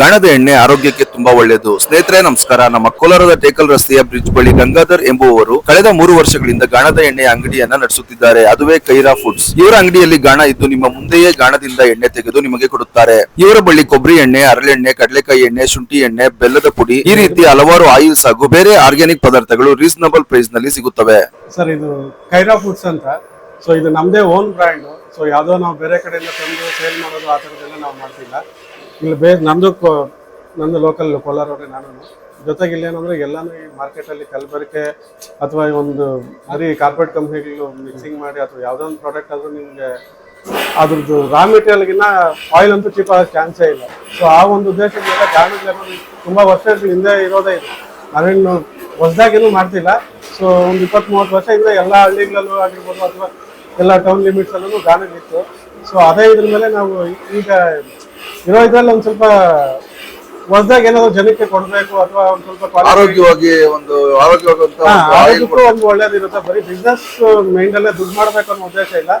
ಗಾಣದ ಎಣ್ಣೆ ಆರೋಗ್ಯಕ್ಕೆ ತುಂಬಾ ಒಳ್ಳೆಯದು ಸ್ನೇಹಿತರೆ, ನಮಸ್ಕಾರ. ನಮ್ಮ ಕೋಲಾರದ ಟೇಕಲ್ ರಸ್ತೆಯ ಬ್ರಿಡ್ಜ್ ಬಳಿ ಗಂಗಾಧರ್ ಎಂಬುವವರು ಕಳೆದ ಮೂರು ವರ್ಷಗಳಿಂದ ಗಾಣದ ಎಣ್ಣೆಯ ಅಂಗಡಿಯನ್ನ ನಡೆಸುತ್ತಿದ್ದಾರೆ. ಅದುವೇ ಕೈರಾ ಫುಡ್ಸ್. ಇವರ ಅಂಗಡಿಯಲ್ಲಿ ಗಾಣ ಇದ್ದು ನಿಮ್ಮ ಮುಂದೆಯೇ ಗಾಣದಿಂದ ಎಣ್ಣೆ ತೆಗೆದು ನಿಮಗೆ ಕೊಡುತ್ತಾರೆ. ಇವರ ಬಳಿ ಕೊಬ್ಬರಿ ಎಣ್ಣೆ ಹರಳೆಣ್ಣೆ ಕಡಲೆಕಾಯಿ ಎಣ್ಣೆ, ಶುಂಠಿ ಎಣ್ಣೆ, ಬೆಲ್ಲದ ಪುಡಿ, ಈ ರೀತಿ ಹಲವಾರು ಆಯಿಲ್ಸ್ ಹಾಗೂ ಬೇರೆ ಆರ್ಗ್ಯಾನಿಕ್ ಪದಾರ್ಥಗಳು ರೀಸನಬಲ್ ಪ್ರೈಸ್ನಲ್ಲಿ ಸಿಗುತ್ತವೆ. ಸರ್, ಇದು ಕೈರಾ ಫುಡ್ಸ್ ಅಂತ. ಸೊ, ಇದು ನಮ್ದೇ ಓನ್ ಬ್ರ್ಯಾಂಡ್. ಸೊ, ಯಾವುದೋ ನಾವು ಬೇರೆ ಕಡೆಯಿಂದ ತಂದು ಸೇಲ್ ಮಾಡೋದು ಆ ಥರದ್ದೆಲ್ಲ ನಾವು ಮಾಡ್ತಿಲ್ಲ. ಇಲ್ಲಿ ಬೇ ನಮ್ಮದು ನಂದು ಲೋಕಲ್ ಕೋಲಾರ ಅವರೇ ನಾನು. ಜೊತೆಗೆ ಇಲ್ಲೇನಂದ್ರೆ ಎಲ್ಲಾನು ಈ ಮಾರ್ಕೆಟಲ್ಲಿ ಕಲಬೆರಕೆ ಅಥವಾ ಒಂದು ಬರೀ ಕಾರ್ಪೊರೇಟ್ ಕಂಪ್ನಿಗಳು ಮಿಕ್ಸಿಂಗ್ ಮಾಡಿ ಅಥವಾ ಯಾವುದೋ ಒಂದು ಪ್ರಾಡಕ್ಟ್ ಆದರೂ ನಿಮಗೆ ಅದ್ರದ್ದು ರಾ ಮೆಟೀರಿಯಲ್ಗಿನ್ನ ಆಯಿಲ್ ಅಂತೂ ಚೀಪ್ ಆಗೋ ಚಾನ್ಸೇ ಇಲ್ಲ. ಸೊ ಆ ಒಂದು ಉದ್ದೇಶದಿಂದ ಗಾರ್ಮೆಂಟ್ ಲೇಬರ್ ತುಂಬ ವರ್ಷಗಳ ಹಿಂದೆ ಇರೋದೇ ಇದು. ನಾವೇನು ಹೊಸದಾಗೇನು ಮಾಡ್ತಿಲ್ಲ. ಸೊ ಒಂದು ಇಪ್ಪತ್ತ್ ಮೂವತ್ತು ವರ್ಷದಿಂದ ಎಲ್ಲ ಹಳ್ಳಿಗಳಲ್ಲೂ ಆಗಿರ್ಬೋದು ಅಥವಾ ಎಲ್ಲ ಟೌನ್ ಲಿಮಿಟ್ಸಲ್ಲೂ ಇತ್ತು. ಸೊ ಅದೇ ಇದ್ರ ಮೇಲೆ ನಾವು ಈಗ ಇರೋ ಇದ್ರಲ್ಲಿ ಒಂದು ಸ್ವಲ್ಪ ಹೊಸದಾಗಿ ಏನಾದ್ರು ಜನಕ್ಕೆ ಕೊಡಬೇಕು ಅಥವಾ ಒಂದು ಸ್ವಲ್ಪ ಆರೋಗ್ಯವಾಗಿ ಒಂದು ಆರೋಗ್ಯವಾಗಿ ಆರೋಗ್ಯಕ್ಕೂ ಒಂದು ಒಳ್ಳೇದಿರುತ್ತೆ. ಬರೀ ಬಿಸ್ನೆಸ್ ಮೈಂಡಲ್ಲೇ ದುಡ್ಡು ಮಾಡಬೇಕು ಅನ್ನೋ ಉದ್ದೇಶ ಇಲ್ಲ.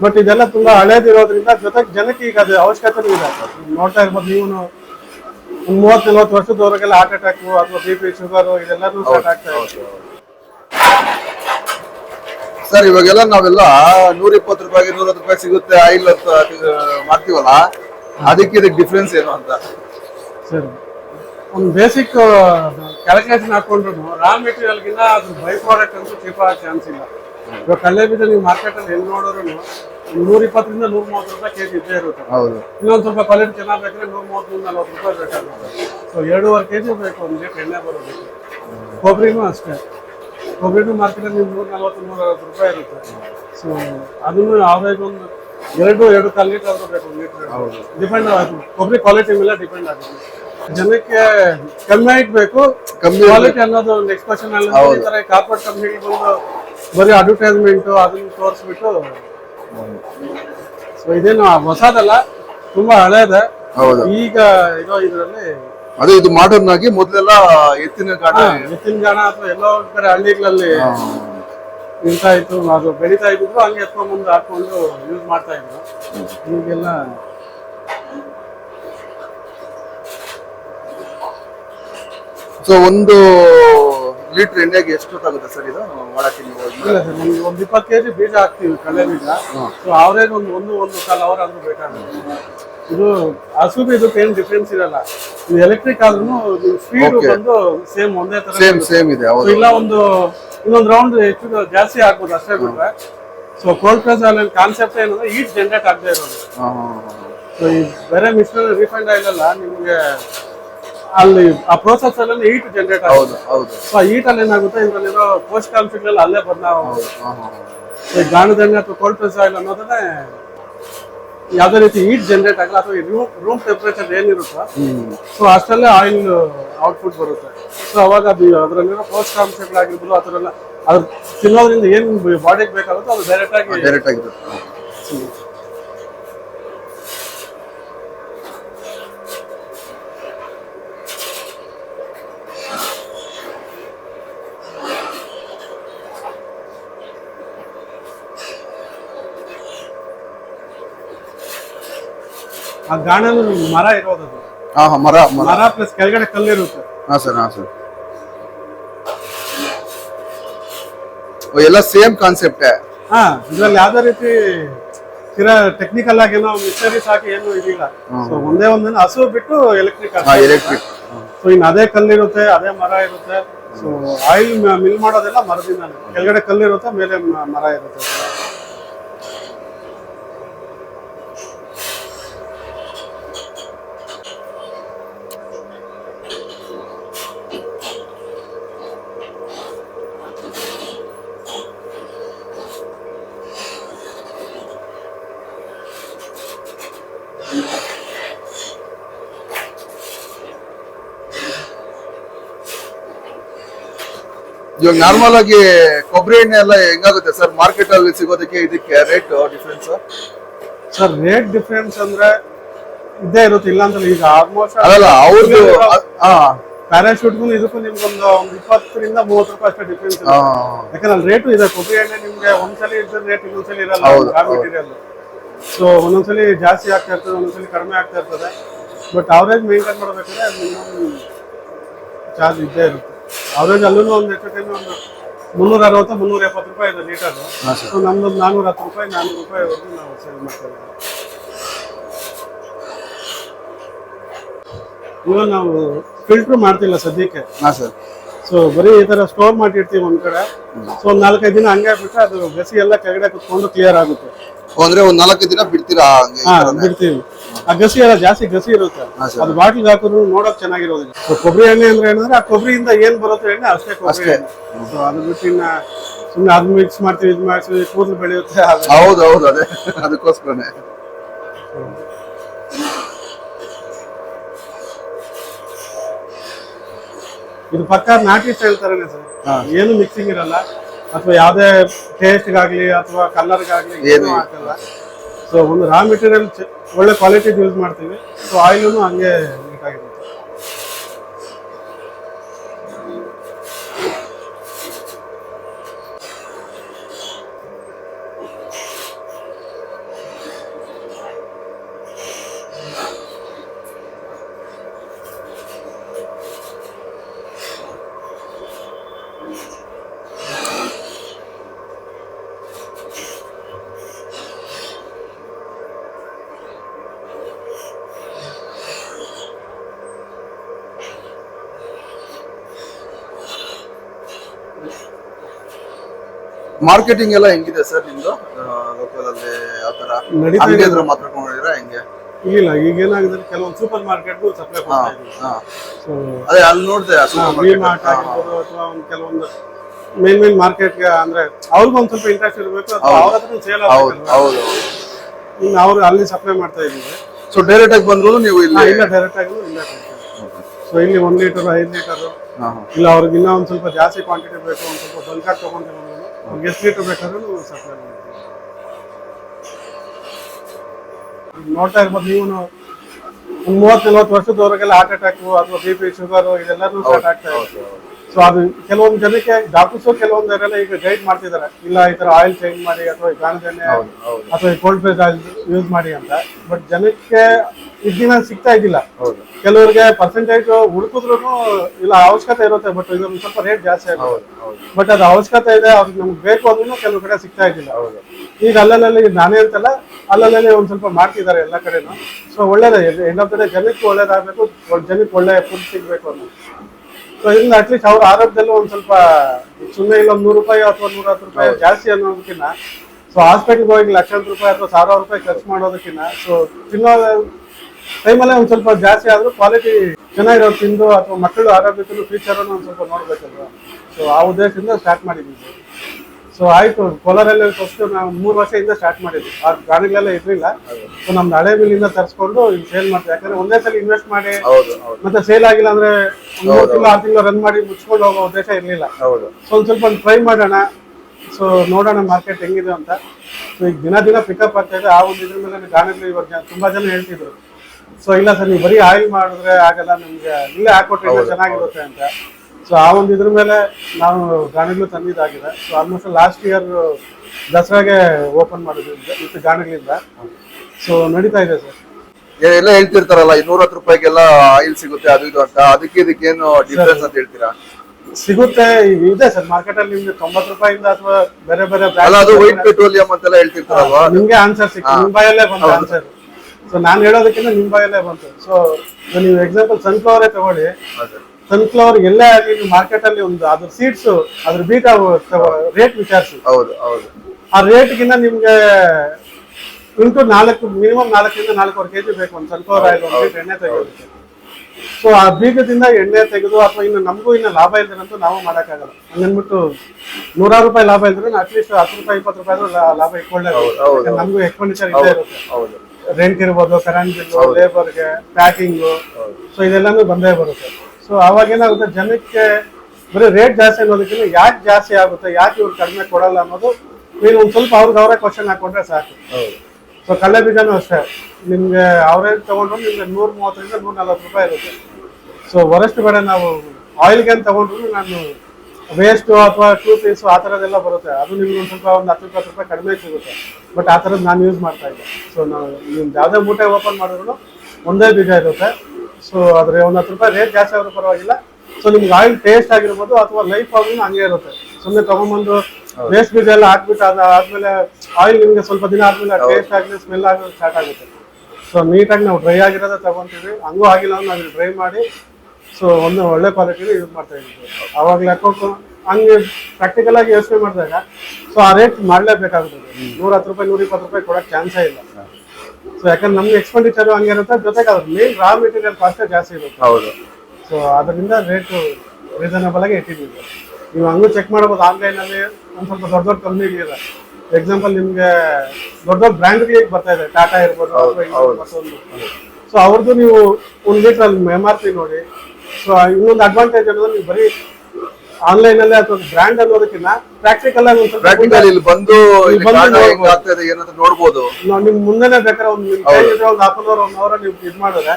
ಬಟ್ ಇದೆಲ್ಲ ತುಂಬಾ ಹಳೇದಿರೋದ್ರಿಂದ ಜೊತೆಗೆ ಜನಕ್ಕೆ ಈಗ ಅದು ಅವಶ್ಯಕತೆ ಇದೆ ನೋಡ್ತಾ ಇರ್ಬೋದು ನೀವು ಒಂದು ಮೂವತ್ತು ನಲ್ವತ್ತು ವರ್ಷದವರೆಗೆಲ್ಲ ಹಾರ್ಟ್ ಅಟ್ಯಾಕ್ ಅಥವಾ ಬಿ ಪಿ ಶುಗರ್ ಇದೆಲ್ಲನೂ ಸ್ಟಾರ್ಟ್ ಆಗ್ತಾ ಇದೆ ಸರ್ ಇವಾಗೆಲ್ಲ ನಾವೆಲ್ಲ ನೂರ ಇಪ್ಪತ್ತು ರೂಪಾಯಿಗೆ ನೂರ ರೂಪಾಯಿ ಸಿಗುತ್ತೆ ಆಯಿಲ್ ಅಂತ ಮಾಡ್ತೀವಲ್ಲ? ಅದಕ್ಕೆ ಇದಕ್ಕೆ ಡಿಫ್ರೆನ್ಸ್ ಏನು ಅಂತ. ಸರಿ. ಒಂದು ಬೇಸಿಕ್ ಕ್ಯಾಲ್ಕುಲೇಷನ್ ಹಾಕೊಂಡ್ರು ರಾ ಮೆಟೀರಿಯಲ್ಗಿಂತ ಅದು ಬೈ ಪ್ರಾಡಕ್ಟ್ ಅಂತೂ ಚೀಪ್ ಆಗೋ ಚಾನ್ಸ್ ಇಲ್ಲ. ಇವಾಗ ಕಳ್ಳೆ ಬೀಜ ನೀವು ಮಾರ್ಕೆಟಲ್ಲಿ ಎಲ್ಲಿ ನೋಡಿದ್ರು ನೂರ ಇಪ್ಪತ್ತರಿಂದ ನೂರ ಮೂವತ್ತು ರೂಪಾಯಿ ಕೆಜಿ ಇದ್ದೇ ಇರುತ್ತೆ. ಹೌದು. ಇನ್ನೊಂದು ಸ್ವಲ್ಪ ಕ್ವಾಲಿಟಿ ಚೆನ್ನಾಗಿ ಬೇಕಂದ್ರೆ ನೂರ ಮೂವತ್ತರಿಂದ ನಲ್ವತ್ತು ರೂಪಾಯಿ ಬೇಕಾಗುತ್ತೆ. ಸೊ ಎರಡೂವರೆ ಕೆ ಜಿ ಬೇಕು ಒಂದು ಲೀಟ್ರ್ ಎಣ್ಣೆ ಬರೋದಕ್ಕೆ. ಕೊಬ್ಬರಿನೂ ಅಷ್ಟೇ. ಕೊಬ್ಬರಿನೂ ಮಾರ್ಕೆಟಲ್ಲಿ ನೀವು ನೂರ ನಲ್ವತ್ತು ನೂರ ಅರವತ್ತು ರೂಪಾಯಿ ಇರುತ್ತೆ. ಸೊ ಅದನ್ನು ಆವ್ರೇಜ್ ಒಂದು ಎರಡು ಎರಡು ಕಾಲು ಲೀಟರ್ ಆದ್ರೂ ಬೇಕು ಲೀಟರ್ ಡಿಪೆಂಡ್ ಕೊಬ್ಬರಿ ಕ್ವಾಲಿಟಿ ಮೇಲೆ ಡಿಪೆಂಡ್ ಆಗುತ್ತೆ. ಜನಕ್ಕೆ ಕಮ್ಮಿ ಹೈಟ್ ಬೇಕು. ಕಮ್ಮಿ ಕ್ವಾಲಿಟಿ ಅನ್ನೋದು ಒಂದು ಎಕ್ಸ್ಪ್ರೆಷನ್ ಅಲ್ಲಿ. ಈ ತರ ಕಾರ್ಪೊರೇಟ್ ಕಂಪ್ನಿಗೆ ಬಂದು ಬರೀ ಅಡ್ವರ್ಟೈಸ್ಮೆಂಟ್ ಅದನ್ನ ತೋರಿಸ್ಬಿಟ್ಟು ಸೊ ಇದೇನು ಹೊಸದಲ್ಲ ತುಂಬಾ ಹಳೇದೆ. ಈಗ ಇರೋ ಇದರಲ್ಲಿ ಅದೇ ಇದು ಮಾಡರ್ನ್ ಆಗಿ ಮೊದಲೆಲ್ಲ ಎತ್ತಿನ ಗಾಣ ಎತ್ತಿನ ಗಾಣ ಅಥವಾ ಎಲ್ಲೋ ಕಡೆ ಹಳ್ಳಿಗಳಲ್ಲಿ ನಿಲ್ತಾ ಇತ್ತು ಅದು ಬೆಳೀತಾ ಇದ್ರು ಹಂಗೆ ಎತ್ಕೊಂಡ್ ಮುಂದೆ ಹಾಕೊಂಡು ಯೂಸ್ ಮಾಡ್ತಾ ಇದ್ರು. ಈಗೆಲ್ಲ ಸೊ ಒಂದು ಲೀಟರ್ ಎಣ್ಣೆಗೆ ಎಷ್ಟು ಹೊತ್ತಾಗುತ್ತೆ ಸರ್ ಇದು? ಮಾಡಕ್ಕೆ ನೀವು ಇಲ್ಲ ಸರ್ ಒಂದು ಒಂದು ಇಪ್ಪತ್ತು ಕೆಜಿ ಬೀಜ ಹಾಕ್ತೀವಿ ಕಳೆ ಬೀಜ. ಸೊ ಅವರೇಜ್ ಒಂದು ಒಂದು ಒಂದು ಕಾಲು ಅವರ್ ಆದ್ರೂ ಬೇಕಾಗುತ್ತೆ. ಇದು ಹಸುಗೆ ಇದು ಏನು ಡಿಫ್ರೆನ್ಸ್ ಇರಲ್ಲ. ಇದು ಎಲೆಕ್ಟ್ರಿಕ್ ಆದ್ರೂ ಸ್ಪೀಡ್ Okay. ಬಂದು ಸೇಮ್ ಒಂದೇ ತರ ಸೇಮ್ ಸೇಮ್ ಇದೆ So ಹೌದು ಇಲ್ಲ ಒಂದು ಇನ್ನೊಂದು ರೌಂಡ್ ಹೆಚ್ಚು ಜಾಸ್ತಿ ಆಗ್ಬೋದು ಅಷ್ಟೇ ಬಿಟ್ರೆ. So cold press oil concept ಏನಂದ್ರೆ ಈಟ್ ಜನರೇಟ್ ಆಗದೆ ಇರೋದು. ಹಾ, ಹಾ, ಹಾ. ಸೊ ಈ ಬೇರೆ ಮಿಷನ್ ರಿಫೈಂಡ್ ಆಯಿಲ್ ಅಲ್ಲ ನಿಮಗೆ ಅಲ್ಲಿ ಆ ಪ್ರೋಸೆಸ್ ಅಲ್ಲಿ ಈಟ್ ಜನರೇಟ್ ಆಗುತ್ತೆ. ಹೌದು ಹೌದು. ಸೊ ಆ heat ಅಲ್ಲಿ ಏನಾಗುತ್ತೆ ಇದರಲ್ಲಿರೋ ಪೋಸ್ಟ್ ಪೋಷಕಾಂಶಗಳೆಲ್ಲ ಅಲ್ಲೇ ಬದಲಾವ ಹಾ, ಹಾ, ಹಾ. ಈ ಗಾಣದಂಗ ಅಥವಾ ಕೋಲ್ಡ್ ಪ್ರೆಸ್ ಆಯಿಲ್ ಅನ್ನೋದನ್ನೇ ಯಾವುದೇ ರೀತಿ ಹೀಟ್ ಜನರೇಟ್ ಆಗಲ್ಲ ಅಥವಾ ರೂಮ್ ರೂಮ್ ಟೆಂಪರೇಚರ್ ಏನಿರುತ್ತೋ ಸೊ ಅಷ್ಟಲ್ಲೇ ಆಯಿಲ್ ಔಟ್ಪುಟ್ ಬರುತ್ತೆ. ಸೊ ಅವಾಗ ಅದು ಅದರಲ್ಲಿರೋ ಆ ಎಲ್ಲ ಅದ್ರ ತಿನ್ನೋದ್ರಿಂದ ಏನು ಬಾಡಿಗೆ ಬೇಕಾಗುತ್ತೋ ಅದು ಡೈರೆಕ್ಟಾಗಿ ಡೈರೆಕ್ಟ್ ಆಗಿರುತ್ತೆ ಆ ಗಾಣನು ಮರ ಇರೋದು. ಹಾ ಹಾ ಮರ ಮರ. ಪ್ಲಸ್ ಕೆಳಗಡೆ ಕಲ್ಲಿರುತ್ತೆ. ಹಾ ಸರ್ ಹಾ ಸರ್. ಎಲ್ಲ ಸೇಮ್ ಕಾನ್ಸೆಪ್ಟ್ ಹಾ ಇದ್ರಲ್ಲಿ ಯಾವ್ದೇ ರೀತಿ ತೀರಾ ಟೆಕ್ನಿಕಲ್ ಆಗಿ ಏನೋ ಮಿಷನರೀಸ್ ಹಾಕಿ ಏನು ಇದಿಲ್ಲ. ಸೊ ಒಂದೇ ಒಂದಿನ ಹಸು ಬಿಟ್ಟು ಎಲೆಕ್ಟ್ರಿಕ್ ಎಲೆಕ್ಟ್ರಿಕ್ ಸೊ ಇನ್ನು ಅದೇ ಕಲ್ಲಿರುತ್ತೆ ಅದೇ ಮರ ಇರುತ್ತೆ. ಸೊ ಆಯಿಲ್ ಮಿಲ್ ಮಾಡೋದೆಲ್ಲ ಮರದಿಂದ ಕೆಳಗಡೆ ಕಲ್ಲಿರುತ್ತೆ ಮೇಲೆ ಮರ ಇರುತ್ತೆ. ಇವಾಗ ನಾರ್ಮಲ್ ಆಗಿ ಕೊಬ್ಬರಿ ಎಣ್ಣೆ ಎಲ್ಲ ಹೆಂಗಾಗುತ್ತೆ ಸರ್? ಮಾರ್ಕೆಟ್ ಅಲ್ಲಿ ಸಿಗೋದಕ್ಕೆ ಇದಕ್ಕೆ rate difference sir rate difference ಅಂದ್ರೆ ಇದೇ ಇರುತ್ತೆ. ಇಲ್ಲ ಅಂತ ಈಗ ಆಲ್ಮೋಸ್ಟ್ ಅವ್ರದ್ದು ಹಾ ಪ್ಯಾರಾಶೂಟ್ಗೂ ಇದಕ್ಕೂ ನಿಮ್ಗೊಂದು ಒಂದು ಇಪ್ಪತ್ತರಿಂದ ಮೂವತ್ತು ರೂಪಾಯಿ ಅಷ್ಟೇ ಡಿಫ್ರೆನ್ಸ್ ಯಾಕಂದ್ರೆ ಅಲ್ಲಿ ರೇಟು ಇದೆ. ಕೊಬ್ಬರಿ ಎಣ್ಣೆ ನಿಮ್ಗೆ ಒಂದ್ಸಲಿ ಇದ್ದ ರೇಟ್ ಇನ್ನೊಂದ್ಸಲಿ ಇರಲ್ಲ. ಮೆಟೀರಿಯಲ್ ಸೊ ಒಂದೊಂದ್ಸಲಿ ಜಾಸ್ತಿ ಆಗ್ತಾ ಇರ್ತದೆ ಒಂದೊಂದ್ಸಲಿ ಕಡಿಮೆ ಆಗ್ತಾ ಇರ್ತದೆ. ಬಟ್ ಅವರೇಜ್ ಮೇಂಟೈನ್ ಮಾಡಬೇಕಾದ್ರೆ ಮಿನಿಮಮ್ ಚಾರ್ಜ್ ಇದ್ದೇ ಇರುತ್ತೆ. ಅವರೇಜ್ ಅಲ್ಲೂ ಒಂದು ಕಮ್ಮಿ ಒಂದು ಮುನ್ನೂರ ಅರವತ್ತು ಮುನ್ನೂರ ಎಪ್ಪತ್ತು ರೂಪಾಯಿ ಇದೆ ಲೀಟರ್ ಹಾಂ ಸರ್. ಸೊ ನಮ್ದು ನಾನ್ನೂರ ಹತ್ತು ರೂಪಾಯಿ ನಾನ್ನೂರು ರೂಪಾಯಿವರೆಗೂ ನಾವು ಸೇಲ್ ಮಾಡ್ತಾ ಇದ್ದೀವಿ. ಇವಾಗ ನಾವು ಫಿಲ್ಟರ್ ಮಾಡ್ತಿಲ್ಲ ಸದ್ಯಕ್ಕೆ. ಹಾಂ ಸರ್. ಸೊ ಬರೀ ಈ ತರ ಸ್ಟೋರ್ ಮಾಡಿರ್ತೀವಿ ಒಂದು ಕಡೆ. ಸೊ ಒಂದು ನಾಲ್ಕೈದು ದಿನ ಹಂಗೆ ಬಿಟ್ರೆ ಅದು ಗಸಿ ಎಲ್ಲ ಕೆಳಗಡೆ ಕುತ್ಕೊಂಡು ಕ್ಲಿಯರ್ ಆಗುತ್ತೆ. ಅಂದ್ರೆ ಒಂದ್ ನಾಲ್ಕೈದು ದಿನ ಬಿಡ್ತೀರಾ ಹಂಗೆ ಈ ಹಾ ಥರನೇ? ಬಿಡ್ತೀವಿ. ಆ ಗಸಿ ಎಲ್ಲ ಜಾಸ್ತಿ ಗಸಿ ಇರುತ್ತೆ. ಅದು ಬಾಟ್ಲ್ ಹಾಕಿದ್ರು ನೋಡಕ್ ಚೆನ್ನಾಗಿರೋದಿಲ್ಲ. ಸೊ ಕೊಬ್ಬರಿ ಎಣ್ಣೆ ಅಂದ್ರೆ ಏನಂದ್ರೆ ಆ ಕೊಬ್ಬರಿಯಿಂದ ಏನ್ ಬರುತ್ತೆ ಎಣ್ಣೆ ಅಷ್ಟೇ ಕೊಬ್ಬರಿ ಸೊ ಅದು ಬಿಟ್ಟು ಇನ್ನ ಸುಮ್ಮನೆ ಅದ್ ಮಿಕ್ಸ್ ಮಾಡ್ತೀವಿ ಇದು ಮಾಡ್ತೀವಿ ಕೂದಲು ಬೆಳೆಯುತ್ತೆ ಹೌದು ಹೌದು ಅದೇ. ಅದಕ್ಕೋಸ್ಕರನೇ. ಇದು ಪಕ್ಕ ನಾಟಿ ಸ್ಟೈಲ್ ತರನೇ. ಸರ್. ಏನು ಮಿಕ್ಸಿಂಗ್ ಇರಲ್ಲ. ಅಥವಾ ಯಾವ್ದೇ ಟೇಸ್ಟ್ಗಾಗ್ಲಿ ಅಥವಾ ಕಲರ್ಗಾಗ್ಲಿ ಏನು ಹಾಕಲ್ಲ. ಸೊ ಒಂದು ರಾ ಮೆಟೀರಿಯಲ್ ಒಳ್ಳೆ ಕ್ವಾಲಿಟಿ ಯೂಸ್ ಮಾಡ್ತೀವಿ. ಸೊ ಆಯಿಲು ಹಂಗೆ ಮಾರ್ಕೆಟಿಂಗ್ ಎಲ್ಲ ಹೆಂಗಿದೆ ಸರ್ ನಿಮ್ದು? ಲೋಕಲ್ ಅಲ್ಲಿ ಯಾವ ತರ ನಡೀತಾ ಇದೆ. ಮಾತ್ರ ಹೆಂಗೆ? ಇಲ್ಲ ಈಗ ಏನಾಗಿದ್ರೆ ಕೆಲವೊಂದು ಸೂಪರ್ ಮಾರ್ಕೆಟ್ಗೂ ಸಪ್ಲೈ ಹಾ ಕೊಡ್ತಾ ಇದ್ದೀವಿ. ಹಾ. ಸೊ ಅದೇ ಅಲ್ಲಿ ನೋಡಿದೆ ವಿ ಮಾರ್ಟ್ ಆಗಿರ್ಬೋದು ಅಥವಾ ಒಂದು ಕೆಲವೊಂದು ಮೇನ್ ಮೇನ್ ಮಾರ್ಕೆಟ್ಗೆ ಅಂದ್ರೆ ಅವ್ರಿಗೂ ಒಂದು ಸ್ವಲ್ಪ ಇಂಟ್ರೆಸ್ಟ್ ಇರಬೇಕು ಅಥವಾ ಅವ್ರ ಹತ್ರ ಸೇಲ್ ಹೌದು ಹೌದು ಇನ್ನು ಅವ್ರು ಅಲ್ಲಿ ಸಪ್ಲೈ ಮಾಡ್ತಾ ಇದ್ದೀವಿ. ಸೊ ಡೈರೆಕ್ಟ್ ಆಗಿ ಬಂದ್ರು ನೀವು ಇಲ್ಲಿ ಇಲ್ಲ ಡೈರೆಕ್ಟ್ ಆಗಿ ಇಲ್ಲ ಸೊ ಇಲ್ಲಿ ಒಂದ್ ಲೀಟರ್ ಐದು ಲೀಟರ್ ಹಾ, ಹಾ. ಇಲ್ಲ ಅವ್ರಿಗೆ ಇನ್ನೂ ಒಂದ್ ಸ್ವಲ್ಪ ಜಾಸ್ತಿ ಕ್ವಾಂಟಿಟಿ ಬೇಕು ಒಂದ್ ಸ್ವಲ್ಪ ಬಲ್ಕಾಗಿ ತಗೊಂಡಿರೋದು ಎಷ್ಟು ಲೀಟರ್ ಬೇಕಾದ್ರೂ ಸಪ್ಲೈ ಮಾಡ್ತೀವಿ ನೋಡ್ತಾ ಇರ್ಬೋದು ನೀವು ಒಂದು ಮೂವತ್ತು ನಲ್ವತ್ತು ವರ್ಷದವರೆಗೆಲ್ಲ ಹಾರ್ಟ್ ಅಟ್ಯಾಕ್ ಅಥವಾ ಬಿ ಪಿ ಶುಗರ್ ಇದೆಲ್ಲನೂ ಸ್ಟಾರ್ಟ್ ಆಗ್ತಾ ಇದೆ. ಸೊ ಅದು ಕೆಲವೊಂದು ಜನಕ್ಕೆ ಡಾಕ್ಟರ್ಸು ಕೆಲವೊಂದರೆಲ್ಲ ಈಗ ಗೈಡ್ ಮಾಡ್ತಿದ್ದಾರೆ. ಇಲ್ಲ ಈ ತರ ಆಯಿಲ್ ಚೇಂಜ್ ಮಾಡಿ ಅಥವಾ ಈ ಗಾಣದ ಎಣ್ಣೆ ಹೌದು. ಅಥವಾ ಈ ಕೋಲ್ಡ್ ಪ್ರೆಸ್ ಆಯಿಲ್ ಯೂಸ್ ಮಾಡಿ ಅಂತ. ಬಟ್ ಜನಕ್ಕೆ ಇದ್ದಿನ ಸಿಗ್ತಾ ಇದ್ದಿಲ್ಲ. ಹೌದು. ಕೆಲವರಿಗೆ ಪರ್ಸೆಂಟೇಜ್ ಹುಡುಕಿದ್ರು ಇಲ್ಲ ಅವಶ್ಯಕತೆ ಇರುತ್ತೆ ಬಟ್ ಇದೊಂದು ಸ್ವಲ್ಪ ರೇಟ್ ಜಾಸ್ತಿ ಆಗುತ್ತೆ. ಬಟ್ ಅದು ಅವಶ್ಯಕತೆ ಇದೆ ಅವ್ರಿಗೆ ನಮ್ಗೆ ಬೇಕು ಅಂದ್ರೂ ಕೆಲವು ಕಡೆ ಸಿಗ್ತಾ ಇದ್ದಿಲ್ಲ. ಈಗ ಅಲ್ಲಲ್ಲಿ ನಾನೇ ಅಂತಲ್ಲ ಅಲ್ಲಲ್ಲಿ ಒಂದ್ ಸ್ವಲ್ಪ ಮಾಡ್ತಿದ್ದಾರೆ ಎಲ್ಲ ಕಡೆನೂ. ಸೊ ಒಳ್ಳೇದೇ ಎಂಡ್ ಆಫ್ ದ ಡೇ ಜನಕ್ಕೆ ಒಳ್ಳೇದಾಗಬೇಕು ಜನಕ್ಕೆ ಒಳ್ಳೆ ಫುಡ್ ಸಿಗ್ಬೇಕು ಅನ್ನೋದು. ಸೊ ಇದರಿಂದ ಅಟ್ಲೀಸ್ಟ್ ಅವ್ರ ಆರೋಗ್ಯದಲ್ಲೂ ಒಂದ್ ಸ್ವಲ್ಪ ಸುಮ್ಮನೆ ಇಲ್ಲ ಒಂದ್ ನೂರು ರೂಪಾಯಿ ಅಥವಾ ನೂರ ಹತ್ತು ರೂಪಾಯಿ ಜಾಸ್ತಿ ಅನ್ನೋದಕ್ಕಿಂತ ಸೊ ಹಾಸ್ಪಿಟ್ಲ್ಗೆ ಹೋಗಿ ಲಕ್ಷಾಂತರ ರೂಪಾಯಿ ಅಥವಾ ಸಾವಿರ ರೂಪಾಯಿ ಖರ್ಚು ಮಾಡೋದಕ್ಕಿಂತ ಸೊ ತಿನ್ನೋ ಟೈಮಲ್ಲೇ ಒಂದು ಸ್ವಲ್ಪ ಜಾಸ್ತಿ ಆದ್ರೂ ಕ್ವಾಲಿಟಿ ಚೆನ್ನಾಗಿರೋ ತಿಂದು ಅಥವಾ ಮಕ್ಕಳು ಆರೋಗ್ಯಕ್ಕೂ ಫ್ಯೂಚರ್ ಒಂದು ಸ್ವಲ್ಪ ನೋಡಬೇಕಲ್ವ? ಸೊ ಆ ಉದ್ದೇಶದಿಂದ ಸ್ಟಾರ್ಟ್ ಮಾಡಿದ್ದೀವಿ ಸೊ ಆಯ್ತು ಕೋಲಾರಲ್ಲಿ ಫಸ್ಟ್ ನಾವು ಮೂರು ವರ್ಷದಿಂದ ಸ್ಟಾರ್ಟ್ ಮಾಡಿದ್ವಿ. ಆ ಗಾಡಿಗಳೆಲ್ಲ ಇರಲಿಲ್ಲ. ಸೊ ನಮ್ದು ಹಳೆ ಬಿಲ್ಲಿಂದ ತರಿಸ್ಕೊಂಡು ಇಲ್ಲಿ ಸೇಲ್ ಮಾಡ್ತೀವಿ. ಯಾಕಂದ್ರೆ ಒಂದೇ ಸಲ ಇನ್ವೆಸ್ಟ್ ಮಾಡಿ ಮತ್ತೆ ಸೇಲ್ ಆಗಿಲ್ಲ ಅಂದ್ರೆ ಒಂದು ಮೂರು ತಿಂಗಳು ಆರು ತಿಂಗಳು ರನ್ ಮಾಡಿ ಮುಚ್ಕೊಂಡು ಹೋಗೋ ಉದ್ದೇಶ ಇರಲಿಲ್ಲ. ಸೊ ಒಂದು ಸ್ವಲ್ಪ ಟ್ರೈ ಮಾಡೋಣ. ಸೊ ನೋಡೋಣ ಮಾರ್ಕೆಟ್ ಹೆಂಗಿದೆ ಅಂತ. ಸೊ ಈಗ ದಿನ ದಿನ ಪಿಕಪ್ ಆಗ್ತಾ ಇದೆ. ಆ ಒಂದು ಇದ್ರ ಮೇಲೆ ಗಾಣಗಳು ಇವಾಗ ತುಂಬಾ ಜನ ಹೇಳ್ತಿದ್ರು. ಸೊ ಇಲ್ಲ ಸರ್ ನೀವು ಬರೀ ಆಯಿಲ್ ಮಾಡಿದ್ರೆ ಆಗಲ್ಲ ನಮ್ಗೆ ಇಲ್ಲೇ ಹಾಕೊಟ್ರೆ ಇನ್ನೂ ಚೆನ್ನಾಗಿರುತ್ತೆ ಅಂತ. ಸೊ ಆ ಒಂದು ಇದ್ರ ಮೇಲೆ ನಾವು ಗಾಣಗಳು ತಂದಿದ್ದಾಗಿದೆ. ಸೊ ಆಲ್ಮೋಸ್ಟ್ ಲಾಸ್ಟ್ ಇಯರ್ ದಸರಾಗೆ ಓಪನ್ ಮಾಡಿದ್ವಿ ವಿತ್ ಗಾಣಗಳಿಂದ. ಸೊ ನಡೀತಾ ಇದೆ ಸರ್. ಎಲ್ಲ ಹೇಳ್ತಿರ್ತಾರಲ್ಲ ಇನ್ನೂರ ಹತ್ತು ರೂಪಾಯಿಗೆಲ್ಲ ಆಯಿಲ್ ಸಿಗುತ್ತೆ ಅದು ಇದು ಅಂತ. ಅದಕ್ಕೆ ಇದಕ್ಕೇನು ಡಿಫ್ರೆನ್ಸ್ ಅಂತ ಹೇಳ್ತೀರಾ? ಸಿಗುತ್ತೆ ಇದೆ ಸರ್. ಮಾರ್ಕೆಟ್ ಅಲ್ಲಿ ನಿಮ್ಗೆ ತೊಂಬತ್ತು ರೂಪಾಯಿಂದ ಅಥವಾ ಬೇರೆ ಬೇರೆ ಅಲ್ಲ ಅದು ವೈಟ್ ಪೆಟ್ರೋಲಿಯಂ ಅಂತೆಲ್ಲ ಹೇಳ್ತಿರ್ತಾರಲ್ವಾ? ನಿಮ್ಗೆ ಆನ್ಸರ್ ಸಿಗುತ್ತೆ ಮುಂಬೈ ಬಾಯಲ್ಲೇ ಬಂತು ಆನ್ಸರ್ ಸೊ ನಾನು ಹೇಳೋದಕ್ಕಿಂತ ನಿಮ್ ಬಾಯಲ್ಲೇ ಬಂತು. ಸೊ ನೀವು ಎಕ್ಸಾಂಪಲ್ ಸನ್ಫ್ಲವರ್ ತಗೊಳ್ಳಿ. ಸನ್ಫ್ಲವರ್ ಎಲ್ಲೇ ಆಗಲಿ ನೀವು ಮಾರ್ಕೆಟ್ ಅಲ್ಲಿ ಒಂದು ಅದ್ರ ಸೀಡ್ಸ್ ಅದ್ರ ಬೀಟ್ ರೇಟ್ ವಿಚಾರಿಸಿ. ಹೌದು ಹೌದು. ಆ ರೇಟ್ಗಿಂತ ನಿಮ್ಗೆ ಇಂಟು ನಾಲ್ಕು ಮಿನಿಮಮ್ ನಾಲ್ಕರಿಂದ ನಾಲ್ಕೂವರೆ ಕೆಜಿ ಬೇಕು ಒಂದು ಸನ್ಫ್ಲವರ್ ಆಯಿಲ್ ಒಂದು ಎಣ್ಣೆ ತೆಗೆಯೋದಕ್ಕೆ. ಸೊ ಆ ಬೀಜದಿಂದ ಎಣ್ಣೆ ತೆಗೆದು ಅಥವಾ ಇನ್ನು ನಮಗೂ ಇನ್ನು ಲಾಭ ಇಲ್ದಿರಂತೂ ನಾವು ಮಾಡೋಕ್ಕಾಗಲ್ಲ. ಹಂಗನ್ಬಿಟ್ಟು ನೂರಾರು ರೂಪಾಯಿ ಲಾಭ ಇದ್ರೆ ಅಟ್ಲೀಸ್ಟ್ ಹತ್ತು ರೂಪಾಯಿ ಇಪ್ಪತ್ತು ರೂಪಾಯಿ ಲಾಭ ಇಟ್ಕೊಳ್ಳೇ. ನಮಗೂ ಎಕ್ಸ್ಪೆಂಡಿಚರ್ ಇದೆ ಇರುತ್ತೆ. ಹೌದು. ರೆಂಟ್ ಇರ್ಬೋದು ಕರೆಂಟ್ ಬಿಲ್ ಲೇಬರ್ಗೆ ಪ್ಯಾಕಿಂಗು ಸೊ ಇದೆಲ್ಲಾನು ಬಂದೇ ಬರುತ್ತೆ. ಸೊ ಅವಾಗ ಏನಾಗುತ್ತೆ ಜನಕ್ಕೆ ಬರೀ ರೇಟ್ ಜಾಸ್ತಿ ಅನ್ನೋದಕ್ಕಿಂತ ಯಾಕೆ ಜಾಸ್ತಿ ಆಗುತ್ತೆ ಯಾಕೆ ಇವ್ರು ಕಡಿಮೆ ಕೊಡಲ್ಲ ಅನ್ನೋದು ನೀನು ಒಂದು ಸ್ವಲ್ಪ ಅವ್ರಿಗೆ ಅವರೇ ಕ್ವಶನ್ ಹಾಕೊಂಡ್ರೆ ಸಾಕು. ಸೊ ಕಡಲೆ ಬೀಜನೂ ಅಷ್ಟೇ. ನಿಮಗೆ ಅವರೇಜ್ ತಗೊಂಡ್ರು ನಿಮಗೆ ನೂರ ಮೂವತ್ತರಿಂದ ನೂರ ನಲ್ವತ್ತು ರೂಪಾಯಿ ಇರುತ್ತೆ. ಸೊ ವರಷ್ಟು ಬೇಡ ನಾವು ಆಯಿಲ್ಗೆ ಅಂತ ತಗೊಂಡ್ರು ನಾನು ವೇಸ್ಟು ಅಥವಾ ಟೂ ಪೀಸು ಆ ಥರದ್ದೆಲ್ಲ ಬರುತ್ತೆ. ಅದು ನಿಮ್ಗೆ ಒಂದು ಸ್ವಲ್ಪ ಒಂದು ಹತ್ತು ಇಪ್ಪತ್ತು ರೂಪಾಯಿ ಕಡಿಮೆ ಸಿಗುತ್ತೆ. ಬಟ್ ಆ ಥರದ್ದು ನಾನು ಯೂಸ್ ಮಾಡ್ತಾ ಇದ್ದೆ. ಸೊ ನಾವು ನಿಮ್ದು ಯಾವುದೇ ಮೂಟೆ ಓಪನ್ ಮಾಡಿದ್ರು ಒಂದೇ ಬೀಜ ಇರುತ್ತೆ. ಸೊ ಆದರೆ ಒಂದು ಹತ್ತು ರೂಪಾಯಿ ರೇಟ್ ಜಾಸ್ತಿ ಆದರೂ ಪರವಾಗಿಲ್ಲ. ಸೊ ನಿಮ್ಗೆ ಆಯಿಲ್ ಟೇಸ್ಟ್ ಆಗಿರ್ಬೋದು ಅಥವಾ ಲೈಫ್ ಆಗಿನೂ ಹಂಗೆ ಇರುತ್ತೆ. ಸುಮ್ಮನೆ ತಗೊಂಬಂದು ವೇಸ್ಟ್ ಬೀಜ ಎಲ್ಲ ಹಾಕ್ಬಿಟ್ಟು ಅದು ಆದಮೇಲೆ ಆಯಿಲ್ ನಿಮಗೆ ಸ್ವಲ್ಪ ದಿನ ಆದಮೇಲೆ ಟೇಸ್ಟ್ ಆಗಲಿ ಸ್ಮೆಲ್ ಆಗೋದು ಸ್ಟಾರ್ಟ್ ಆಗುತ್ತೆ. ಸೊ ನೀಟಾಗಿ ನಾವು ಡ್ರೈ ಆಗಿರೋದೇ ತಗೊಂತೀವಿ. ಹಂಗೂ ಆಗಿಲ್ಲ ಅಂದ್ರೆ ನಾವು ಡ್ರೈ ಮಾಡಿ ಸೊ ಒಂದು ಒಳ್ಳೆ ಕ್ವಾಲಿಟಿಲಿ ಯೂಸ್ ಮಾಡ್ತಾ ಇದ್ದೀವಿ. ಅವಾಗ ಲೆಕ್ಕ ಹಂಗೆ ಪ್ರಾಕ್ಟಿಕಲ್ ಆಗಿ ಯೋಚನೆ ಮಾಡಿದಾಗ ಸೊ ಆ ರೇಟ್ ಮಾಡಲೇಬೇಕಾಗುತ್ತದೆ ನೂರ ಹತ್ತು ರೂಪಾಯಿ ನೂರ ಇಪ್ಪತ್ತು ರೂಪಾಯಿ ಕೊಡೋಕೆ ಚಾನ್ಸೇ ಇಲ್ಲ. ಸೊ ಯಾಕಂದ್ರೆ ನಮ್ಮ ಎಕ್ಸ್ಪೆಂಡಿಚರ್ ಹಂಗೆ ಇರುತ್ತೆ ಜೊತೆಗೆ ಅದ್ರ ಮೇನ್ ರಾ ಮೆಟೀರಿಯಲ್ ಕಾಸ್ಟ್ ಜಾಸ್ತಿ ಇರುತ್ತೆ. ಹೌದು. ಸೊ ಅದರಿಂದ ರೇಟು ರೀಸನಬಲ್ ಆಗಿ ಇಟ್ಟಿದ್ದೀವಿ. ನೀವು ಹಂಗೂ ಚೆಕ್ ಮಾಡ್ಬೋದು ಆನ್ಲೈನಲ್ಲಿ ಒಂದು ಸ್ವಲ್ಪ ದೊಡ್ಡ ದೊಡ್ಡ ಕಂಪ್ನಿಗಳಿದೆ ಎಕ್ಸಾಂಪಲ್ ನಿಮಗೆ ದೊಡ್ಡ ದೊಡ್ಡ ಬ್ರ್ಯಾಂಡ್ಗಳಿಗೆ ಬರ್ತಾ ಇದೆ. ಟಾಟಾ ಇರ್ಬೋದು ಸೊ ಅವ್ರದ್ದು ನೀವು ಒಂದು ಲೀಟ್ರಲ್ಲಿ ಎಂ ಆರ್ ಪಿ ನೋಡಿ ಸೊ ಇನ್ನೊಂದು ಅಡ್ವಾಂಟೇಜ್ ಅನ್ನೋದು ನೀವು ಬರೀ ಆನ್ಲೈನ್ ಅಲ್ಲೇ ಅಥವಾ ಬ್ರ್ಯಾಂಡ್ ಅನ್ನೋದಕ್ಕಿಂತ ಪ್ರಾಕ್ಟಿಕಲ್ ಆಗಿ ಒಂದು ಪ್ರಾಕ್ಟಿಕಲ್ ಇಲ್ಲಿ ಬಂದು ಇಲ್ಲಿ ಬಂದು ನೋಡ್ಬೋದು. ಏನಂತ ನಾವು ನಿಮ್ ಮುಂದೆನೆ ಬೇಕಾದ್ರೆ ಒಂದು ನಿಮ್ ಒಂದು half an hour one hour ನೀವು ಇದು ಮಾಡಿದ್ರೆ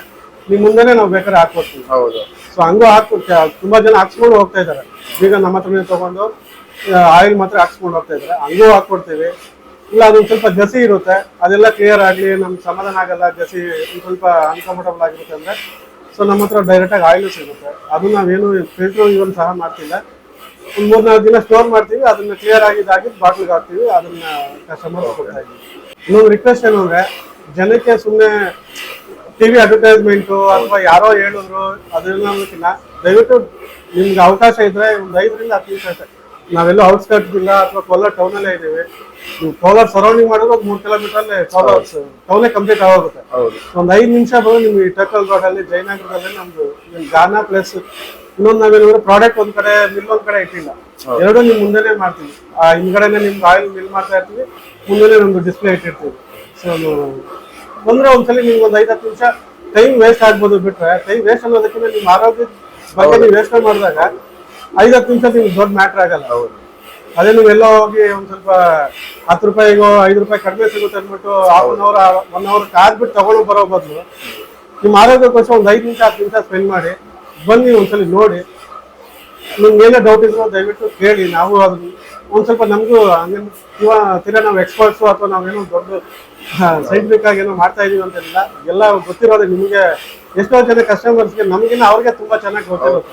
ನಿಮ್ ಮುಂದೆನೆ ನಾವು ಬೇಕಾದ್ರೆ ಹಾಕೊಡ್ತೀವಿ ಹೌದು. ಸೊ ಹಂಗೂ ಹಾಕೊಡ್ತೀವಿ ತುಂಬಾ ಜನ ಹಾಕ್ಸ್ಕೊಂಡು ಹೋಗ್ತಾ ಇದಾರೆ ಈಗ ನಮ್ಮ ಹತ್ರನೇ ತಗೊಂಡು ಆಯಿಲ್ ಮಾತ್ರ ಹಾಕ್ಸ್ಕೊಂಡು ಹೋಗ್ತಾ ಇದಾರೆ ಹಂಗೂ ಹಾಕೊಡ್ತೀವಿ ಇಲ್ಲ ಅದೊಂದು ಸ್ವಲ್ಪ ಜಸಿ ಇರುತ್ತೆ. ಅದೆಲ್ಲ ಕ್ಲಿಯರ್ ಆಗಲಿ ನಮ್ಗೆ ಸಮಾಧಾನ ಆಗಲ್ಲ ಜಸಿ ಒಂದ್ ಸ್ವಲ್ಪ ಅನ್ಕಂಫರ್ಟಬಲ್ ಆಗಿರುತ್ತೆ ಅಂದ್ರೆ ಸೊ ನಮ್ಮ ಹತ್ರ ಡೈರೆಕ್ಟ್ ಆಗಿ ಆಯಿಲು ಸಿಗುತ್ತೆ. ಅದು ನಾವೇನು ಫಿಲ್ಟರ್ ಇವನ್ ಸಹ ಮಾಡ್ತಿಲ್ಲ. ಒಂದು ಮೂರ್ನಾಲ್ಕು ದಿನ ಸ್ಟೋರ್ ಮಾಡ್ತೀವಿ, ಅದನ್ನ ಕ್ಲಿಯರ್ ಇದಾಗಿದ್ದು ಬಾಟ್ಲಿಗೆ ಹಾಕ್ತೀವಿ, ಅದನ್ನ ಕಸ್ಟಮರ್ ಕೊಡ್ತಾ ಇದ್ದೀವಿ. ಇನ್ನೊಂದು ರಿಕ್ವೆಸ್ಟ್ ಏನು ಅಂದ್ರೆ ಜನಕ್ಕೆ ಸುಮ್ಮನೆ ಟಿವಿ ಅಡ್ವರ್ಟೈಸ್ಮೆಂಟು ಅಥವಾ ಯಾರೋ ಹೇಳಿದ್ರು, ಅದನ್ನ ದಯವಿಟ್ಟು ನಿಮ್ಗೆ ಅವಕಾಶ ಇದ್ರೆ ಒಂದು ಐದರಿಂದ ಹತ್ತು ನಿಮಿಷ ನಾವೆಲ್ಲ ಇಲ್ಲ ಅಥವಾ ಕೊಲ್ಲ ಟೌನಲ್ಲೇ ಇದ್ದೀವಿ. ಕೋಲಾರ ಸರೌಂಡಿಂಗ್ ಮಾಡಿದ್ರೆ ಒಂದು ಮೂರು ಕಿಲೋಮೀಟರ್ ಅಲ್ಲಿ ಕೋಲಾರ ಟೌನೇ ಕಂಪ್ಲೀಟ್ ಆಗೋಗುತ್ತೆ. ಒಂದು ಐದು ನಿಮಿಷ ಬಂದು ನಿಮ್ಗೆ ಟಕಲ್ ರೋಡ್ ಅಲ್ಲಿ ಜಯನಗರದಲ್ಲಿ ನಮ್ದು ಗಾನ ಗಾನಾ ಪ್ಲಸ್ ಇನ್ನೊಂದು ನಾವೇನಂದ್ರೆ ಪ್ರಾಡಕ್ಟ್ ಒಂದ್ ಕಡೆ ಮಿಲ್ ಒಂದ್ ಕಡೆ ಇಟ್ಟಿಲ್ಲ. ಎರಡು ನಿಮ್ ಮುಂದೆನೆ ಮಾಡ್ತೀವಿ. ಆ ಹಿಂದ್ಗಡೆನೆ ನಿಮ್ಗೆ ಆಯಿಲ್ ಮಿಲ್ ಮಾಡ್ತಾ ಇರ್ತೀವಿ. ಮುಂದೆನೆ ನಮ್ದು ಡಿಸ್ಪ್ಲೇ ಇಟ್ಟಿರ್ತೀವಿ. ಸೊ ಬಂದ್ರೆ ಒಂದ್ಸಲ ನಿಮ್ಗೆ ಒಂದು ಐದು ಹತ್ತು ನಿಮಿಷ ಟೈಮ್ ವೇಸ್ಟ್ ಆಗ್ಬೋದು ಬಿಟ್ರೆ ಟೈಮ್ ವೇಸ್ಟ್ ಅನ್ನೋದಕ್ಕಿಂತ ನಿಮ್ಮ ಆರೋಗ್ಯದ ಬಗ್ಗೆ ನೀವು ವೇಸ್ಟ್ ಮಾಡಿದಾಗ ಐದು ಹತ್ತು ನಿಮಿಷ ನಿಮ್ಗೆ ದೊಡ್ಡ ಮ್ಯಾಟ್ರ್ ಆಗಲ್ಲ. ಹೌದು. ಅದೇ ನೀವು ಎಲ್ಲ ಹೋಗಿ ಒಂದ್ ಸ್ವಲ್ಪ ಹತ್ತು ರೂಪಾಯಿಗೋ, ಐದು ರೂಪಾಯಿ ಕಡಿಮೆ ಸಿಗುತ್ತೆ ಅಂದ್ಬಿಟ್ಟು half an hour one hour ಕಾದ್ಬಿಟ್ಟು ತಗೊಂಡು ಬರೋ ಬದಲು ನಿಮ್ಮ ಆರೋಗ್ಯಕ್ಕೋಸ್ಕರ ಒಂದು ಐದು ನಿಮಿಷ, ಹತ್ತು ನಿಮಿಷ ಸ್ಪೆಂಡ್ ಮಾಡಿ, ಬನ್ನಿ ಒಂದ್ಸಲಿ ನೋಡಿ. ನಿಮ್ಗೆ ಏನೇ ಡೌಟ್ ಇದ್ರು ದಯವಿಟ್ಟು ಕೇಳಿ, ನಾವು ಅದನ್ನ ಒಂದ್ ಸ್ವಲ್ಪ ನಮಗೂ ಹಂಗೆ ಇವ ತೀರಾ ನಾವು ಎಕ್ಸ್ಪರ್ಟ್ಸ್ ಅಥವಾ ನಾವೇನೋ ದೊಡ್ಡ ಸೈಂಟಿಫಿಕ್ ಆಗಿ ಏನೋ ಮಾಡ್ತಾ ಇದೀವಿ ಅಂತೆಲ್ಲ ಎಲ್ಲ ಗೊತ್ತಿರೋದೇ ನಿಮಗೆ ಎಷ್ಟೋ ಜನ ಕಸ್ಟಮರ್ಸ್ಗೆ ನಮಗಿನ್ನ ಅವ್ರಿಗೆ ತುಂಬಾ ಚೆನ್ನಾಗಿ ಗೊತ್ತಿರುತ್ತೆ.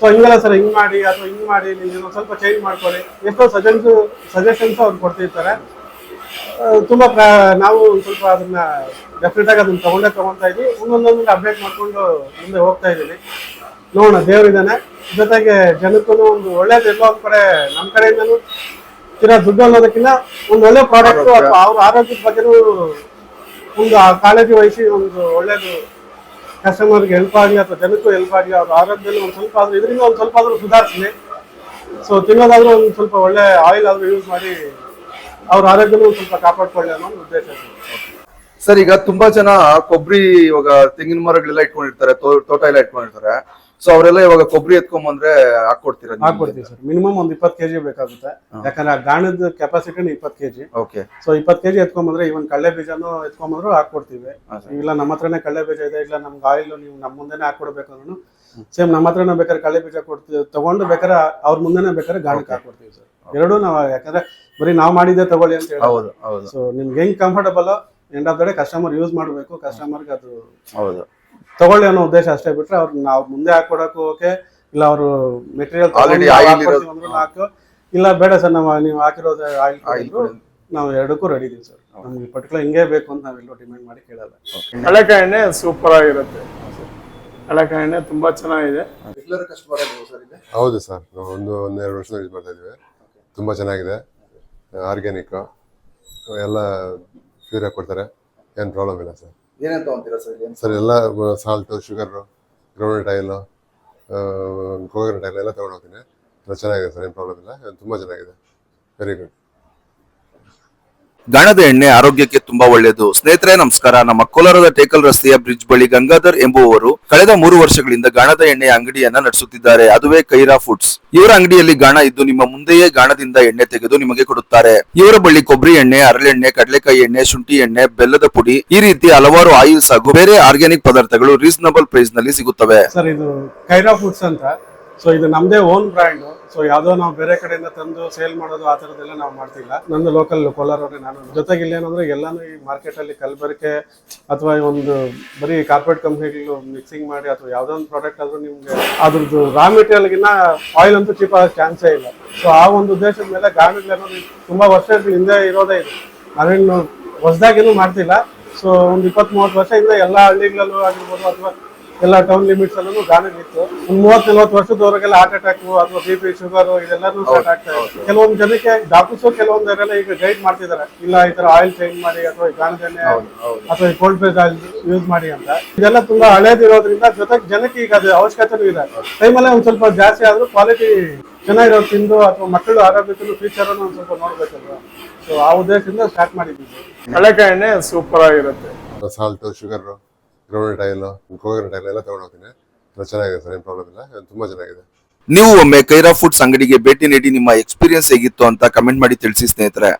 ಸೊ ಹಿಂಗಲ್ಲ ಸರ್ ಹಿಂಗ್ ಮಾಡಿ, ಅಥವಾ ಹಿಂಗ್ ಮಾಡಿ, ನೀವು ಸ್ವಲ್ಪ ಚೇಂಜ್ ಮಾಡ್ಕೊಳ್ಳಿ. ಎಷ್ಟೋ ಸಜೆನ್ಸು ಸಜೆಷನ್ಸ್ ಅವ್ರು ಕೊಡ್ತಿರ್ತಾರೆ. ತುಂಬಾ ನಾವು ಸ್ವಲ್ಪ ಅದನ್ನ ಡೆಫಿನೆಟ್ ಆಗಿ ಅದನ್ನ ತಗೊಂಡೇ ತಗೊಂತಾ ಇದೀವಿ. ಒಂದೊಂದೊಂದು ಅಪ್ಡೇಟ್ ಮಾಡ್ಕೊಂಡು ಮುಂದೆ ಹೋಗ್ತಾ ಇದೀವಿ ನೋಡೋಣ ದೇವರಿದ್ದಾನೆ ಜೊತೆಗೆ ಜನಕ್ಕೂ ಒಂದು ಒಳ್ಳೇದು ಎಲ್ಲೋ ಒಂದ್ ಕಡೆ ನಮ್ಮ ಕಡೆಯಿಂದನೂ ತೀರಾ ದುಡ್ಡು ಅನ್ನೋದಕ್ಕಿಂತ ಒಂದು ಒಳ್ಳೆ ಪ್ರಾಡಕ್ಟ್ ಅಥವಾ ಅವ್ರ ಆರೋಗ್ಯದ ಬಗ್ಗೆನೂ ಒಂದು ಕಾಳಜಿ ವಹಿಸಿ ಒಂದು ಒಳ್ಳೇದು ಕಸ್ಟಮರ್ಗೆ ಹೆಲ್ಪ್ ಆಗಲಿ ಅಥವಾ ಜನಕ್ಕೂ ಹೆಲ್ಪ್ ಆಗಲಿ, ಅವ್ರ ಆರೋಗ್ಯದಲ್ಲಿ ಒಂದು ಸ್ವಲ್ಪ ಆದರೂ ಇದರಿಂದ ಒಂದು ಸ್ವಲ್ಪ ಆದರೂ ಸುಧಾರಿಸಲಿ ಸೊ ತಿನ್ನೋದಾದ್ರೂ ಒಂದು ಸ್ವಲ್ಪ ಒಳ್ಳೆ ಆಯಿಲ್ ಆದರೂ ಯೂಸ್ ಮಾಡಿ ಅವ್ರ ಆರೋಗ್ಯನೂ ಸ್ವಲ್ಪ ಕಾಪಾಡ್ಕೊಳ್ಳಿ ಅನ್ನೋ ಒಂದು ಉದ್ದೇಶ. ಸರ್, ಈಗ ತುಂಬಾ ಜನ ಕೊಬ್ಬರಿ ಇವಾಗ ತೆಂಗಿನ ಮರಗಳೆಲ್ಲ ಇಟ್ಕೊಂಡಿರ್ತಾರೆ ತೋಟ ಎಲ್ಲ ಇಟ್ಕೊಂಡಿರ್ತಾರೆ ಸೊ ಅವರೆಲ್ಲ ಇವಾಗ ಕೊಬ್ಬರಿ ಎತ್ಕೊಂಬಂದ್ರೆ ಹಾಕೊಡ್ತೀರಾ ಹಾಕೊಡ್ತೀವಿ ಸರ್. ಮಿನಿಮಮ್ ಒಂದು ಇಪ್ಪತ್ತು ಕೆಜಿ ಬೇಕಾಗುತ್ತೆ. ಯಾಕಂದ್ರೆ ಆ ಗಾಣದ ಕೆಪಾಸಿಟಿ ಇಪ್ಪತ್ತು ಕೆಜಿ. ಓಕೆ ಸೊ ಇಪ್ಪತ್ತು ಕೆಜಿ ಎತ್ಕೊಂಬಂದ್ರೆ ಇವನ್ ಕಳ್ಳೆ ಬೀಜನೂ ಎತ್ಕೊಂಬಂದ್ರು ಹಾಕೊಡ್ತೀವಿ ಇಲ್ಲ ನಮ್ಮ ಹತ್ರನೇ ಕಳ್ಳೆ ಬೀಜ ಇದೆ ಇಲ್ಲ ನಮ್ಗೆ ಆಯಿಲ್ ನೀವು ನಮ್ಮ ಮುಂದೆನೆ ಹಾಕೊಡ್ಬೇಕು ಅಂದ್ರೂ ಸೇಮ್ ನಮ್ಮ ಹತ್ರನೇ ಬೇಕಾದ್ರೆ ಕಳ್ಳೆ ಬೀಜ ಕೊಡ್ತೀವಿ ತಗೊಂಡು ಬೇಕಾದ್ರೆ ಅವ್ರ ಮುಂದೆನೆ ಬೇಕಾದ್ರೆ ಗಾಣಕ್ಕೆ ಹಾಕೊಡ್ತೀವಿ ಸರ್. ಎರಡೂ ನಾವು ಯಾಕಂದ್ರೆ ಬರೀ ನಾವು ಮಾಡಿದ್ದೆ ತಗೊಳ್ಳಿ ಅಂತ ಹೇಳಿ ಹೌದು ಹೌದು. ಸೊ ನಿಮ್ಗೆ ಹೆಂಗ್ comfortable end of the day customer use ಮಾಡಬೇಕು ಕಸ್ಟಮರ್ಗೆ ಅದು ಹೌದು. ತಗೊಳ್ಳಿ ಅನ್ನೋ ಉದ್ದೇಶ ಅಷ್ಟೇ ಬಿಟ್ರೆ ಅವ್ರು ನಾವು ಮುಂದೆ ಹಾಕೊಡಕ್ಕೂ ಓಕೆ ಇಲ್ಲ ಅವರು ಮೆಟೀರಿಯಲ್ ಆಯಿಲ್ ಇರೋದು. ಹಾಕು ಇಲ್ಲ ಬೇಡ ಸರ್ ನಾವು ನೀವು ಹಾಕಿರೋದು ಆಯಿಲ್ ನಾವು ಎರಡಕ್ಕೂ ರೆಡಿ ಇದೀವಿ ಸರ್. ನಮ್ಗೆ ಪರ್ಟಿಕ್ಯುಲರ್ ಹಿಂಗೆ ಬೇಕು ಅಂತ ನಾವೆಲ್ಲೂ ಡಿಮ್ಯಾಂಡ್ ಮಾಡಿ ಕೇಳಲ್ಲ. ಕಳೆಕಾಯಿ ಎಣ್ಣೆ ಸೂಪರ್ ಆಗಿರುತ್ತೆ. ಕಳೆಕಾಯಿ ಎಣ್ಣೆ ತುಂಬಾ ಚೆನ್ನಾಗಿದೆ. ಹೌದು ಸರ್ ನಾವು ಒಂದು ಒಂದೆರಡು ವರ್ಷದಿಂದ ಯೂಸ್ ಮಾಡ್ತಾ ಇದ್ದೀವಿ. ತುಂಬ ಚೆನ್ನಾಗಿದೆ. ಆರ್ಗ್ಯಾನಿಕ್ ಎಲ್ಲ ಫ್ಯೂರ್ ಆಗಿ ಕೊಡ್ತಾರೆ. ಏನು ಪ್ರಾಬ್ಲಮ್ ಇಲ್ಲ ಸರ್. ಏನೇನ್ ಸರ್ ಸರ್, ಎಲ್ಲ salt sugar ground oil coconut oil ಎಲ್ಲ ತಗೊಂಡು ಹೋಗ್ತೀನಿ. ಚೆನ್ನಾಗಿದೆ ಸರ್, ಏನು ಪ್ರಾಬ್ಲಮ್ ಇಲ್ಲ. ತುಂಬ ಚೆನ್ನಾಗಿದೆ. ವೆರಿ ಗುಡ್ ಗಾಣದ ಎಣ್ಣೆ ಆರೋಗ್ಯಕ್ಕೆ ತುಂಬಾ ಒಳ್ಳೆಯದು. ಸ್ನೇಹಿತರೆ, ನಮಸ್ಕಾರ. ನಮ್ಮ ಕೋಲಾರದ ಟೇಕಲ್ ರಸ್ತೆಯ ಬ್ರಿಡ್ಜ್ ಬಳಿ ಗಂಗಾಧರ್ ಎಂಬುವವರು ಕಳೆದ ಮೂರು ವರ್ಷಗಳಿಂದ ಗಾಣದ ಎಣ್ಣೆಯ ಅಂಗಡಿಯನ್ನ ನಡೆಸುತ್ತಿದ್ದಾರೆ. ಅದುವೇ ಕೈರಾ ಫುಡ್ಸ್. ಇವರ ಅಂಗಡಿಯಲ್ಲಿ ಗಾಣ ಇದ್ದು ನಿಮ್ಮ ಮುಂದೆಯೇ ಗಾಣದಿಂದ ಎಣ್ಣೆ ತೆಗೆದು ನಿಮಗೆ ಕೊಡುತ್ತಾರೆ. ಇವರ ಬಳಿ ಕೊಬ್ಬರಿ ಎಣ್ಣೆ ಹರಳೆಣ್ಣೆ ಕಡಲೆಕಾಯಿ ಎಣ್ಣೆ, ಶುಂಠಿ ಎಣ್ಣೆ, ಬೆಲ್ಲದ ಪುಡಿ ಈ ರೀತಿ ಹಲವಾರು ಆಯಿಲ್ಸ್ ಹಾಗೂ ಬೇರೆ ಆರ್ಗ್ಯಾನಿಕ್ ಪದಾರ್ಥಗಳು ರೀಸನಬಲ್ ಪ್ರೈಸ್ನಲ್ಲಿ ಸಿಗುತ್ತವೆ. ಸರ್, ಇದು ಕೈರಾ ಫುಡ್ಸ್ ಅಂತ. ಸೊ, ಇದು ನಮ್ದೇ ಓನ್ ಬ್ರ್ಯಾಂಡ್. ಸೊ ಯಾವುದೋ ನಾವು ಬೇರೆ ಕಡೆಯಿಂದ ತಂದು ಸೇಲ್ ಮಾಡೋದು ಆ ಥರದ್ದೆಲ್ಲ ನಾವು ಮಾಡ್ತಿಲ್ಲ. ನಂದು ಲೋಕಲ್ ಕೋಲಾರವ್ರೆ ನಾನು. ಜೊತೆಗೆ ಇಲ್ಲೇನಂದ್ರೆ ಎಲ್ಲಾನು ಈ ಮಾರ್ಕೆಟಲ್ಲಿ ಕಲಬೆರಕೆ ಅಥವಾ ಒಂದು ಬರೀ ಕಾರ್ಪೊರೇಟ್ ಕಂಪ್ನಿಗಳು ಮಿಕ್ಸಿಂಗ್ ಮಾಡಿ ಅಥವಾ ಯಾವುದೋ ಒಂದು ಪ್ರಾಡಕ್ಟ್ ಆದ್ರೂ ನಿಮ್ಗೆ ಅದ್ರದ್ದು ರಾ ಮೆಟೀರಿಯಲ್ಗಿನ್ನ ಆಯಿಲ್ ಅಂತೂ ಚೀಪ್ ಆಗೋ ಚಾನ್ಸೇ ಇಲ್ಲ. ಸೊ ಆ ಒಂದು ಉದ್ದೇಶದ ಮೇಲೆ ಗಾರ್ಮೆಂಟ್ ಅನ್ನೋದು ತುಂಬಾ ವರ್ಷದ ಹಿಂದೆ ಇರೋದೇ ಇದೆ. ನಾವೇನು ಹೊಸದಾಗೇನು ಮಾಡ್ತಿಲ್ಲ. ಸೊ ಒಂದು ಇಪ್ಪತ್ತ್ ಮೂವತ್ತು ವರ್ಷದಿಂದ ಎಲ್ಲ ಹಳ್ಳಿಗಳಲ್ಲೂ ಆಗಿರ್ಬೋದು ಅಥವಾ ಎಲ್ಲ ಟೌನ್ ಲಿಮಿಟ್ಸ್ ಅಲ್ಲೂ ಗಾರ್ಮೆಂಟ್ ಇತ್ತು ಒಂದು ಮೂವತ್ತು ನಲ್ವತ್ತು ವರ್ಷದವರೆಗೆಲ್ಲ ಹಾರ್ಟ್ ಅಟ್ಯಾಕ್ ಅಥವಾ ಬಿ ಪಿ ಶುಗರ್ ಇದೆಲ್ಲರೂ ಸ್ಟಾರ್ಟ್ ಆಗ್ತಾ ಇದೆ. ಕೆಲವೊಂದು ಜನಕ್ಕೆ ಡಾಕ್ಟರ್ಸ್ ಕೆಲವೊಂದರೆಲ್ಲ ಈಗ ಗೈಡ್ ಮಾಡ್ತಿದ್ದಾರೆ. ಇಲ್ಲ ಈ ತರ ಆಯಿಲ್ ಚೇಂಜ್ ಮಾಡಿ ಅಥವಾ ಈ ಗಾಣದ ಎಣ್ಣೆ ಅಥವಾ ಈ ಕೋಲ್ಡ್ ಪ್ರೆಸ್ ಆಯಿಲ್ ಯೂಸ್ ಮಾಡಿ ಅಂತ. ಇದೆಲ್ಲ ತುಂಬಾ ಹಳೇದಿರೋದ್ರಿಂದ ಜೊತೆಗೆ ಜನಕ್ಕೆ ಈಗ ಅದು ಅವಶ್ಯಕತೆನೂ ಇದೆ ಟೈಮಲ್ಲೇ ಒಂದ್ ಸ್ವಲ್ಪ ಜಾಸ್ತಿ ಆದ್ರೂ ಕ್ವಾಲಿಟಿ ಚೆನ್ನಾಗಿರೋದು ತಿಂದು ಅಥವಾ ಮಕ್ಕಳು ಆರೋಗ್ಯಕ್ಕೂ ಫ್ಯೂಚರ್ ಅನ್ನು ಒಂದ್ ಸ್ವಲ್ಪ ನೋಡ್ಬೇಕಲ್ವಾ? ಸೊ ಆ ಉದ್ದೇಶದಿಂದ ಸ್ಟಾರ್ಟ್ ಮಾಡಿದ್ದೀವಿ. ಕಳಕಾಯಿ ಎಣ್ಣೆ ಸೂಪರ್ ಆಗಿರುತ್ತೆ. ಸಾಲ್ಟು ಶುಗರು ಗ್ರೌಂಡ್ ಟೈಲು ಕೋಕೋನಟ್ ಟೈಲ್ ಎಲ್ಲ ತಗೊಂಡು ಹೋಗ್ತೀನಿ. ತುಂಬ ಚೆನ್ನಾಗಿದೆ ಸರ್, ಏನು ಪ್ರಾಬ್ಲಮ್ ಇಲ್ಲ. ತುಂಬ ಚೆನ್ನಾಗಿದೆ. ನೀವು ಒಮ್ಮೆ ಕೈರಾ ಫುಡ್ಸ್ ಅಂಗಡಿಗೆ ಭೇಟಿ ನೀಡಿ ನಿಮ್ಮ ಎಕ್ಸ್ಪೀರಿಯನ್ಸ್ ಹೇಗಿತ್ತು ಅಂತ ಕಮೆಂಟ್ ಮಾಡಿ ತಿಳಿಸಿ ಸ್ನೇಹಿತರೆ.